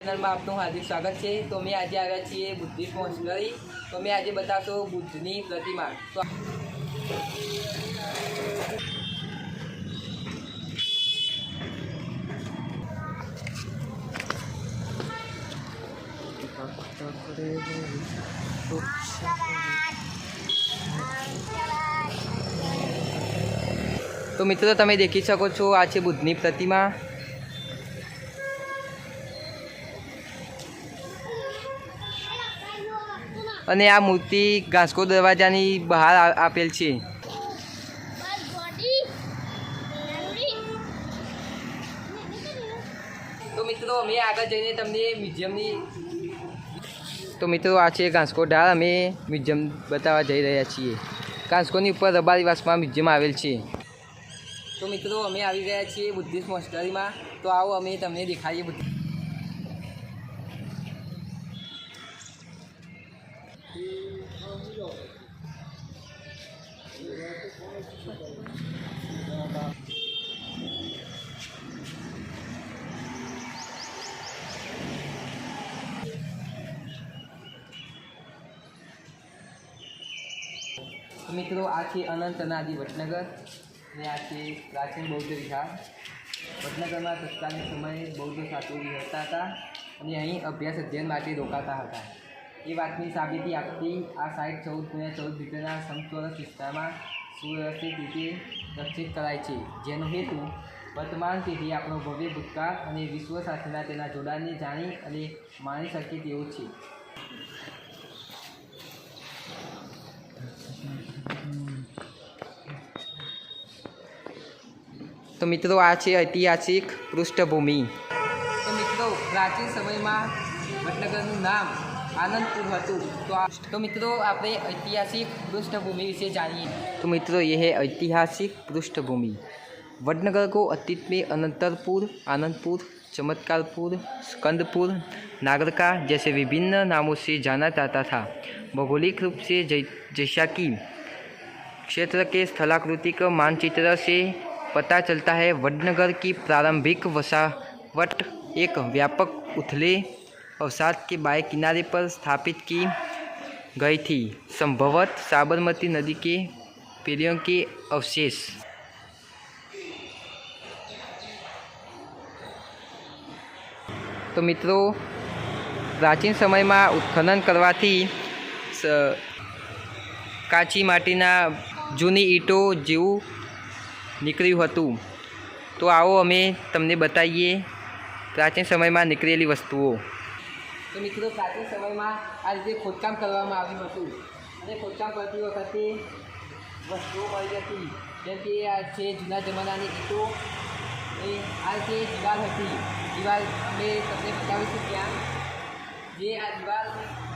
ચેનલમાં આપનું હાર્દિક સ્વાગત છે તો અમે આજે આવ્યા છીએ બુદ્ધિસ્ટ મોસ્ટરી તો અમે આજે બતાવશો બુદ્ધની પ્રતિમા તો તો મિત્રો તમે દેખી શકો છો આ છે બુદ્ધની પ્રતિમા અને આ મૂર્તિ ઘાસકો દરવાજાની બહાર આપેલ છે. તો મિત્રો, અમે આગળ જઈને તમને મ્યુઝિયમની તો મિત્રો, આ છે ઘાસકો ઢાળ. અમે મ્યુઝિયમ બતાવવા જઈ રહ્યા છીએ. ઘાસકોની ઉપર રબારીવાસમાં મ્યુઝિયમ આવેલ છે. તો મિત્રો, અમે આવી ગયા છીએ બુદ્ધિસ્ટ મોસ્ટરીમાં. તો આવો, અમે તમને દેખાડીએ બુદ્ધિ મિત્રો આ છે અનંત અનાદિ વડનગર અને આ છે પ્રાચીન બૌદ્ધ વિહાર વડનગરમાં તત્કાલીન સમયે બૌદ્ધ સાધુ રહેતા હતા અને અહીં અભ્યાસ અધ્યયન માટે રોકાતા હતા એ વાતની સાબિતી આપતી આ સાઇટ ચૌદ ગુણ્યા ચૌદ મીટરના સમચોરસ વિસ્તારમાં સુવ્યવસ્થિત રીતે રક્ષિત કરાય છે. જેનો હેતુ વર્તમાન પેઢી આપણો ભવ્ય ભૂતકાળ અને વિશ્વ સાથેના તેના જોડાણને જાણી અને માણી શકે તેવું છે. તો મિત્રો આ છે ઐતિહાસિક પૃષ્ઠભૂમિ. તો મિત્રો પ્રાચીન સમયમાં વડનગરનું નામ આનંદપુર હતું તો આ તો મિત્રો આપણે ઐતિહાસિક પૃષ્ઠભૂમિ વિશે જાણીએ तो मित्रों ये है ऐतिहासिक पृष्ठभूमि वडनगर को अतीत में अनंतरपुर आनंदपुर चमत्कारपुर स्कंदपुर नागरका जैसे विभिन्न नामों से जाना जाता था भौगोलिक रूप से जै, जैसा कि क्षेत्र के स्थलाकृतिक मानचित्र से पता चलता है वडनगर की प्रारंभिक वसावट एक व्यापक उथले अवसाद के बाएं किनारे पर स्थापित की गई थी संभवत साबरमती नदी के पेड़ों के अवशेष તો મિત્રો પ્રાચીન સમયમાં ઉત્ખનન કરવાથી સ- કાચી માટીના જૂની ઈંટો જેવું નીકળ્યું હતું તો આવો અમે તમને બતાવીએ પ્રાચીન સમયમાં નીકળેલી વસ્તુઓ તો મિત્રો પ્રાચીન સમયમાં આ રીતે ખોદકામ કરવામાં આવ્યું હતું. અને ખોદકામ કરતી વખતે વસ્તુઓ મળી હતી. જેમ કે આ છે જૂના જમાનાની ઈટો એ આ રીતે દિવાલ હતી. દિવાલ મેં તમને બતાવીશું ત્યાં. જે આ દિવાલ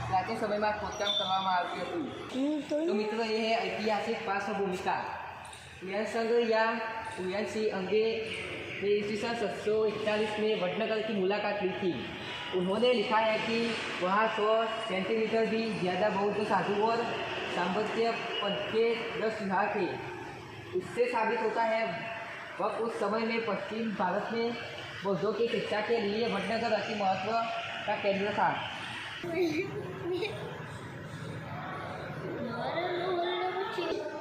પ્રાચીન સમયમાં ખોદકામ કરવામાં આવ્યું હતું. તો મિત્રો, એ ઐતિહાસિક પાર્શ્વભૂમિકા. ઉયાનસંગ યા ઉયાનસિંહ અંગે ઈસવીસન સાતસો એકતાલીસ મેં વડનગરથી મુલાકાત લીધી. उन्होंने लिखा है कि वहाँ सौ सेंटीमीटर भी ज़्यादा बौद्ध साधु और सांबत्य पद के दस विहार थे। इससे साबित होता है, वह उस समय में पश्चिम भारत में बौद्धों की शिक्षा के लिए वडनगर अति महत्व का केंद्र था।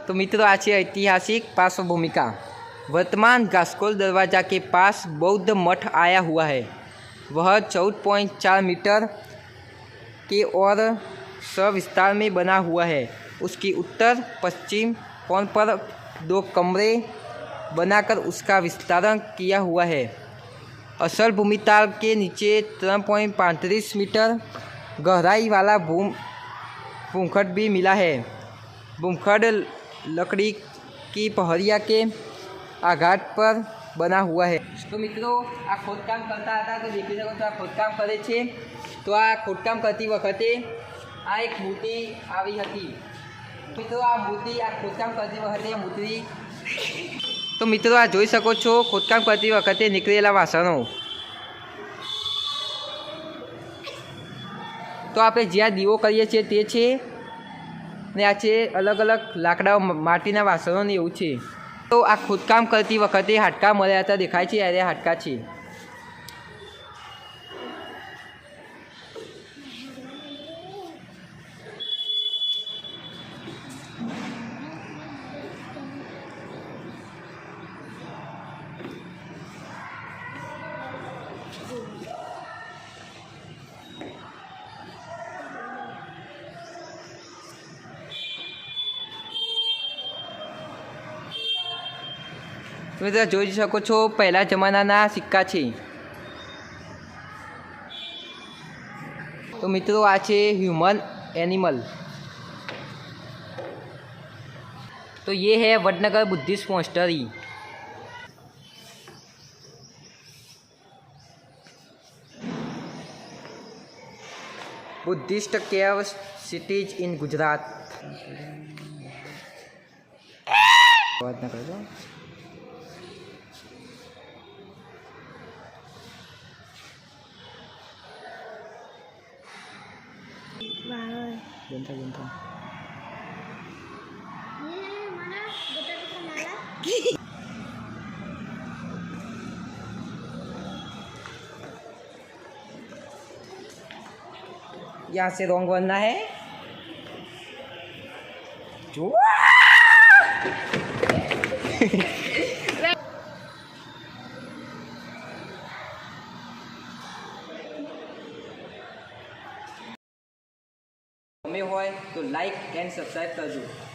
तो मित्रों, आज ऐतिहासिक पार्श्व भूमिका वर्तमान घासकोल दरवाज़ा के पास बौद्ध मठ आया हुआ है। वह चौदह पॉइंट चार मीटर के और सविस्तार में बना हुआ है। उसकी उत्तर पश्चिम कोण पर दो कमरे बनाकर उसका विस्तारण किया हुआ है। असल भूमिताल के नीचे तीन पॉइंट पैंतीस मीटर गहराई वाला भूम भूखंड भी मिला है। भूखंड लकड़ी की पहरिया के आघात पर बना हुआ है તો મિત્રો આ ખોદકામ કરતા હતા તો દેખી શકો તો આ ખોદકામ કરે છે તો આ ખોદકામ કરતી વખતે આ એક મૂર્તિ આવી હતી મિત્રો આ મૂર્તિ આ ખોદકામ કરતી વખતે આ મૂર્તિ તો મિત્રો આ જોઈ શકો છો ખોદકામ કરતી વખતે નીકળેલા વાસણો તો આપણે જ્યાં દીવો કરીએ છીએ તે છે ને આ છે અલગ અલગ લાકડા માટીના વાસણો ને એવું છે તો આ ખોદકામ કરતી વખતે હાડકા મળ્યા હતા દેખાય છે અરે હાડકા છે. તમે ત્યાં જોઈ શકો છો પહેલા જમાનાના સિક્કા છે તો મિત્રો આ છે હ્યુમન એનિમલ तो ये है Vadnagar Buddhist monastery Buddhist cave cities in Gujarat Vadnagar बंता बंता यहाँ से रोंग बनना है। जो તો લાઈક એન્ડ સબસ્ક્રાઈબ કરજો.